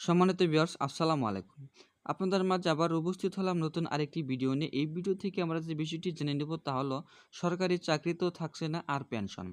সম্মানিত বিয়ার্স আসসালামু আলাইকুম। আপনাদের মাঝে আবার উপস্থিত হলাম নতুন আরেকটি ভিডিও নিয়ে। এই ভিডিও থেকে আমরা যে বিষয়টি জেনে নেব তা হলো, সরকারি চাকরিতেও থাকছে না আর পেনশন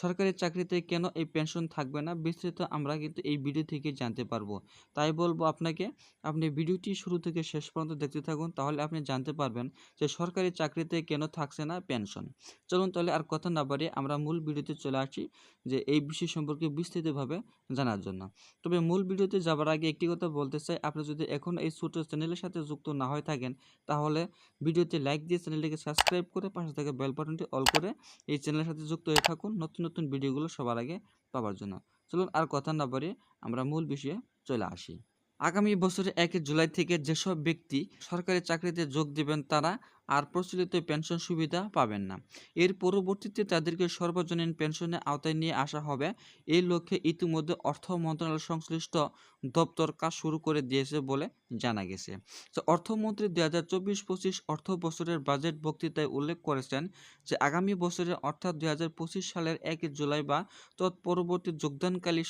সরকারি চাকরিতে কেন এই পেনশন থাকবে না? বিস্তারিত আমরা কিন্তু এই ভিডিও থেকে জানতে পারব। তাই বলব আপনাকে, আপনি ভিডিওটি শুরু থেকে শেষ পর্যন্ত দেখতে থাকুন, তাহলে আপনি জানতে পারবেন যে সরকারি চাকরিতে কেন থাকছে না পেনশন চলুন তাহলে আর কথা না বাড়িয়ে আমরা মূল ভিডিওতে চলে আসি যে এই বিষয় সম্পর্কে বিস্তারিতভাবে জানার জন্য। তবে মূল ভিডিওতে যাবার আগে একটি কথা বলতে চাই, আপনি যদি এখন এই ছোট চ্যানেলের সাথে যুক্ত না হয়ে থাকেন, তাহলে ভিডিওতে লাইক দিয়ে চ্যানেলটিকে সাবস্ক্রাইব করে পাশে থাকা বেল বাটনটি অল করে এই চ্যানেলের সাথে যুক্ত হয়ে থাকুন নতুন নতুন ভিডিওগুলো সবার আগে পাওয়ার জন্য। চলুন আর কথা না বাড়িয়ে আমরা মূল বিষয়ে চলে আসি। আগামী বছরের এক জুলাই থেকে যেসব ব্যক্তি সরকারি চাকরিতে যোগ দেবেন তারা আর প্রচলিত পেনশন সুবিধা পাবেন না। এর পরবর্তীতে তাদেরকে সর্বজনীন পেনশনের আওতায় নিয়ে আসা হবে। এই লক্ষ্যে ইতিমধ্যে অর্থ মন্ত্রণালয় সংশ্লিষ্ট দপ্তর কাজ শুরু করে দিয়েছে বলে জানা গেছে। তো অর্থমন্ত্রী দুই হাজার চব্বিশ পঁচিশ অর্থ বছরের বাজেট বক্তৃতায় উল্লেখ করেছেন যে, আগামী বছরে অর্থাৎ দুই পঁচিশ সালের এক জুলাই বা তৎপরবর্তী যোগদানকালী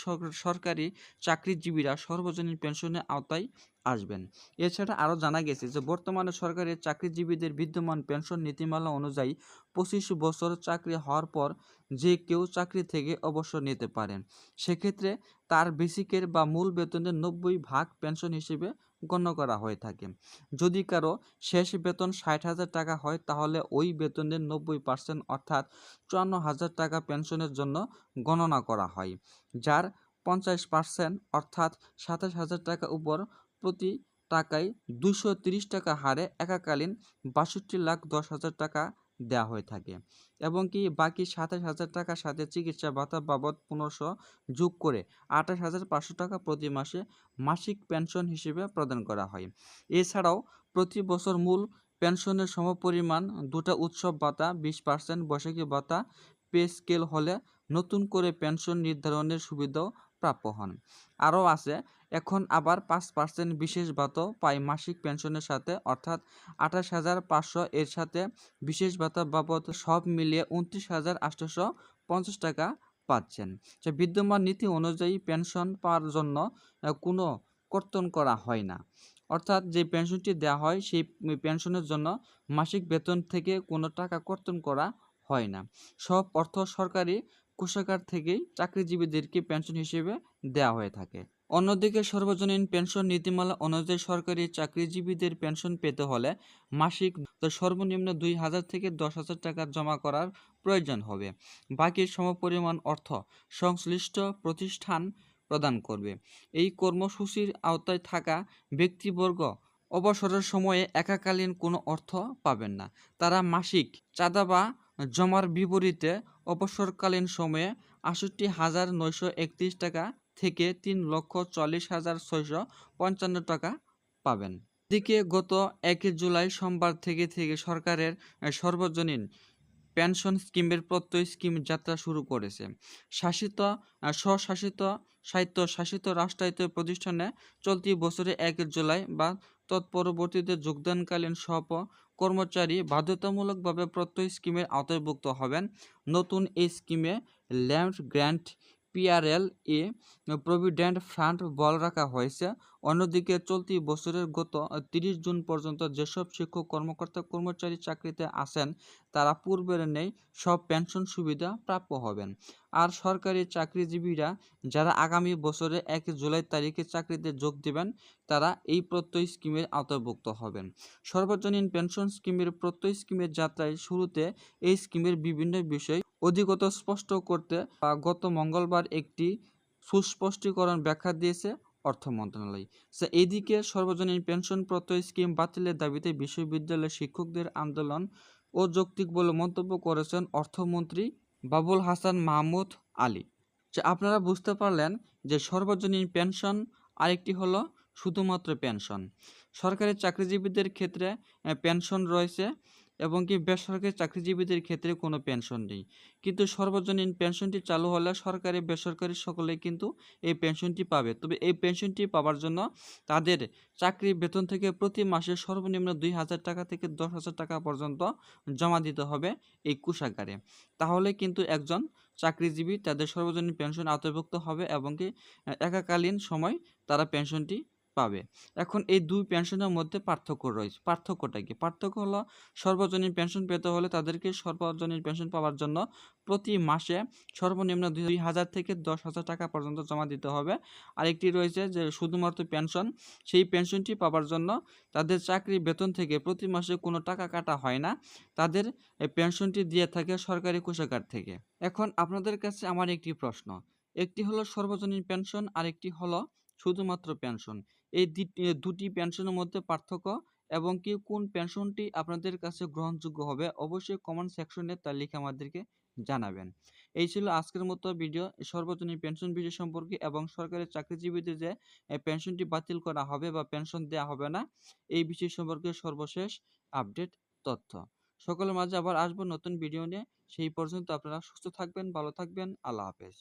সরকারি চাকরিজীবীরা সর্বজনীন পেনশনের আওতায় আসবেন। এছাড়া আরও জানা গেছে যে, বর্তমানে সরকারি চাকরিজীবীদের বিদ্যমান পেনশন নীতিমালা অনুযায়ী পঁচিশ বছর চাকরি হওয়ার পর যে কেউ চাকরি থেকে অবসর নিতে পারেন। সেক্ষেত্রে তার বেসিকের বা মূল বেতনের নব্বই ভাগ পেনশন হিসেবে গণ্য করা হয়ে থাকে। যদি কারও শেষ বেতন ষাট হাজার টাকা হয়, তাহলে ওই বেতনের নব্বই পার্সেন্ট অর্থাৎ চুয়ান্ন হাজার টাকা পেনশনের জন্য গণনা করা হয়, যার পঞ্চাশ পার্সেন্ট অর্থাৎ সাতাশ হাজার টাকা উপর প্রতি টাকায় দুশো টাকা হারে একাকালীন বাষট্টি লাখ দশ হাজার টাকা দেওয়া হয়ে থাকে এবং কি বাকি সাতাশ হাজার টাকার সাথে চিকিৎসা ভাতা বাবদ পনেরোশো যোগ করে আঠাশ হাজার পাঁচশো টাকা প্রতি মাসে মাসিক পেনশন হিসেবে প্রদান করা হয়। এছাড়াও প্রতি বছর মূল পেনশনের সমপরিমাণ দুটা উৎসব ভাতা, বিশ পার্সেন্ট বৈশাখী ভাতা, পে স্কেল হলে নতুন করে পেনশন নির্ধারণের সুবিধাও প্রাপ্য হন। আরও আছে, এখন আবার পাঁচ পার্সেন্ট বিশেষ ভাতাও পায় মাসিক পেনশনের সাথে, অর্থাৎ আঠাশ হাজার পাঁচশো এর সাথে বিশেষ ভাতা বাবদ সব মিলিয়ে উনত্রিশ হাজার আটশোশো পঞ্চাশ টাকা পাচ্ছেন। যে বিদ্যমান নীতি অনুযায়ী পেনশন পাওয়ার জন্য কোনো কর্তন করা হয় না। অর্থাৎ যে পেনশনটি দেওয়া হয়, সেই পেনশনের জন্য মাসিক বেতন থেকে কোনো টাকা কর্তন করা হয় না। সব অর্থ সরকারি কোষাগার থেকেই চাকরিজীবীদেরকে পেনশন হিসেবে দেওয়া হয়ে থাকে। অন্যদিকে সর্বজনীন পেনশন নীতিমালা অনুযায়ী সরকারি চাকরিজীবীদের পেনশন পেতে হলে মাসিক সর্বনিম্ন দুই হাজার থেকে দশ হাজার টাকা জমা করার প্রয়োজন হবে। বাকি সমপরিমাণ অর্থ সংশ্লিষ্ট প্রতিষ্ঠান প্রদান করবে। এই কর্মসূচির আওতায় থাকা ব্যক্তিবর্গ অবসরের সময়ে একাকালীন কোনো অর্থ পাবেন না। তারা মাসিক চাঁদা বা জমার বিপরীতে অবসরকালীন সময়ে আষট্টি হাজার নয়শো একত্রিশ টাকা থেকে তিন লক্ষ চল্লিশ হাজার ছয়শো পঞ্চান্ন টাকা পাবেন। এদিকে গত এক জুলাই সোমবার থেকে থেকে সরকারের সর্বজনীন পেনশন স্কিমের প্রত্যয় স্কিম যাত্রা শুরু করেছে। শাসিত স্বশাসিত সাহিত্য শাসিত রাষ্ট্রায়ত্ত প্রতিষ্ঠানে চলতি বছরে এক জুলাই বা তৎপরবর্তীতে যোগদানকালীন সব কর্মচারী বাধ্যতামূলকভাবে প্রত্যয় স্কিমের আওতাভুক্ত হবেন। নতুন এই স্কিমে ল্যান্ড গ্র্যান্ট পিআরএল এ প্রভিডেন্ট ফান্ড বল রাখা হয়েছে। অন্যদিকে চলতি বছরের গত তিরিশ জুন পর্যন্ত যেসব শিক্ষক, কর্মকর্তা, কর্মচারী চাকরিতে আছেন, তারা পূর্বের নেই, সব পেনশন সুবিধা প্রাপ্য হবেন। আর সরকারি চাকরিজীবীরা যারা আগামী বছরে এক জুলাই তারিখে চাকরিতে যোগ দেবেন, তারা এই প্রত্যয় স্কিমের আওতাভুক্ত হবেন। সর্বজনীন পেনশন স্কিমের প্রত্যয় স্কিমের যাত্রায় শুরুতে এই স্কিমের বিভিন্ন বিষয় অধিকত স্পষ্ট করতে আহ, গত মঙ্গলবার একটি সুস্পষ্টীকরণ ব্যাখ্যা দিয়েছে অর্থ মন্ত্রণালয়। এদিকে সর্বজনীন পেনশন প্রত্যয় স্কিম বাতিলের দাবিতে বিশ্ববিদ্যালয়ের শিক্ষকদের আন্দোলন ও যৌক্তিক বলে মন্তব্য করেছেন অর্থমন্ত্রী বাবুল হাসান মাহমুদ আলী। যে আপনারা বুঝতে পারলেন যে সর্বজনীন পেনশন আরেকটি হলো শুধুমাত্র পেনশন। সরকারি চাকরিজীবীদের ক্ষেত্রে পেনশন রয়েছে। এবং কি বেসরকারি চাকরিজীবীদের ক্ষেত্রে কোনো পেনশন নেই। কিন্তু সর্বজনীন পেনশনটি চালু হলে সরকারি, বেসরকারি সকলেই কিন্তু এই পেনশনটি পাবে। তবে এই পেনশনটি পাওয়ার জন্য তাদের চাকরি বেতন থেকে প্রতি মাসে সর্বনিম্ন দুই হাজার টাকা থেকে দশ হাজার টাকা পর্যন্ত জমা দিতে হবে এই কোষাগারে। তাহলে কিন্তু একজন চাকরিজীবী তাদের সর্বজনীন পেনশন আওতাভুক্ত হবে এবং কি একাকালীন সময় তারা পেনশনটি পাবে। এখন এই দুই পেনশনের মধ্যে পার্থক্য রয়েছে। পার্থক্যটা কি? পার্থক্য হলো সর্বজনীন পেনশন পেতে হলে তাদেরকে সর্বজনীন পেনশন পাওয়ার জন্য প্রতি মাসে সর্বনিম্ন দুই হাজার থেকে দশ হাজার টাকা পর্যন্ত জমা দিতে হবে। আরেকটি রয়েছে যে শুধুমাত্র পেনশন সেই পেনশনটি পাওয়ার জন্য তাদের চাকরি বেতন থেকে প্রতি মাসে কোনো টাকা কাটা হয় না। তাদের পেনশনটি দিয়ে থাকে সরকারি কোষাগার থেকে। এখন আপনাদের কাছে আমার একটি প্রশ্ন। একটি হলো সর্বজনীন পেনশন আরেকটি হলো শুধুমাত্র পেনশন এই দুটি পেনশনের মধ্যে পার্থক্য এবং কি কোন পেনশনটি আপনাদের কাছে গ্রহণযোগ্য হবে অবশ্যই কমেন্ট সেকশনে তা লিখে আমাদেরকে জানাবেন। এই ছিল আজকের মতো ভিডিও সর্বজনীন পেনশন বিষয় সম্পর্কে এবং সরকারি চাকরিজীবীদের যে পেনশনটি বাতিল করা হবে বা পেনশন দেওয়া হবে না, এই বিষয় সম্পর্কে সর্বশেষ আপডেট তথ্য। সকলের মাঝে আবার আসব নতুন ভিডিও নিয়ে। সেই পর্যন্ত আপনারা সুস্থ থাকবেন, ভালো থাকবেন। আল্লাহ হাফেজ।